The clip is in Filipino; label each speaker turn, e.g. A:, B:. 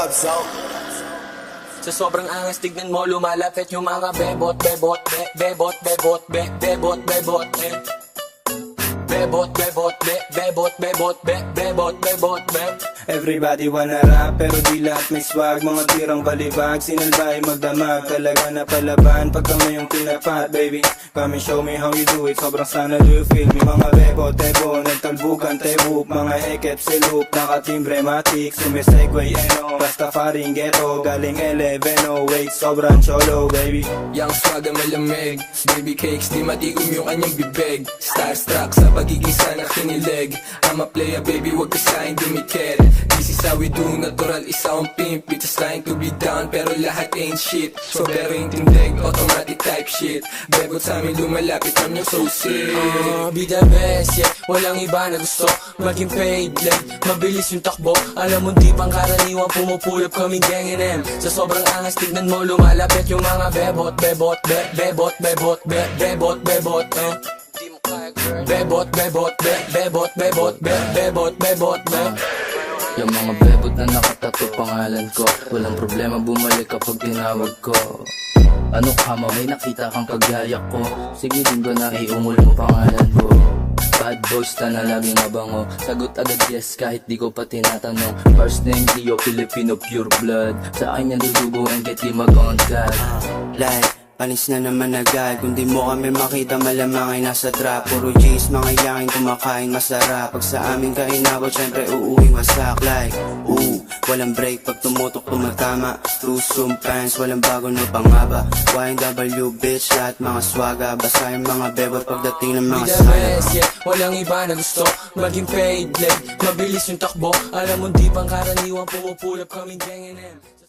A: up, so?
B: Sa sobrang angas tignan mo lumalapit yung mga bebot, bebot, be, bebot, bebot, be, bebot, bebot, be. Bebot, bebot, be, bebot, bebot, be, bebot, bebot, be.
C: Everybody wanna rap pero di lahat may swag Mga tirang balibag, sinalbay magdamag Talaga na palaban pag kami yung pinapat Baby, come and show me how you do it Sobrang sana do you feel me Mga bebo, tebo, nagtalbugan, tebuk Mga ekep, silup, nakatimbre, matik Sumisegway, eno, Rastafaring ghetto Galing 11, oh wait, sobrang cholo, baby.
D: Yang swag ang malamig. Baby cakes, di matigom yung kanyang bibig. Starstruck sa pagiging sana kinilig I'm a player baby, wag ka sa'kin dumikit This is how we do, natural isa akong pimp. Bitches trying to be down, pero lahat ain't shit. So pero yung tindig, automatic type shit. Bebot sa amin lumalapit, I'm yung so sick.
B: Uh, be the best, yeah. Walang iba na gusto. Maging paid late Mabilis yung takbo. Alam mo di pang karaniwan Pumupulap kaming gang M. Sa sobrang angas tignan mo Lumalapit yung mga bebot Bebot, be, bebot, bebot, be, bebot, bebot, eh. Bebot, bebot, be, bebot, bebot, be, bebot, bebot, be.
E: Yung mga bebot na nakatato pangalan ko. Walang problema bumalik kapag tinawag ko. Ano ka mo, may nakita kang kagaya ko? Sige din ko na iungol mo pangalan ko. Bad boys na laging mabango. Sagot agad yes kahit di ko pa tinatanong. First name Leo, Filipino pure blood. Sa akin yan dudugo and get di mag-contact
F: Like, panis na naman agad Kung di mo kami makita malamang ay nasa trap. Puro G's, mga yakin kumakain masarap. Pag sa amin ka inabot, syempre uuwing wasak. Like, ooh, walang break pag tumutok tumatama. Tusum pants, walang bago na pangaba. YNW bitch, lahat mga swaga. Basta yung mga bebot pagdating ng mga sana
B: yeah. Walang iba na gusto Maging paid late Mabilis yung takbo. Alam mo di pang karaniwan Pumupulap kaming gang M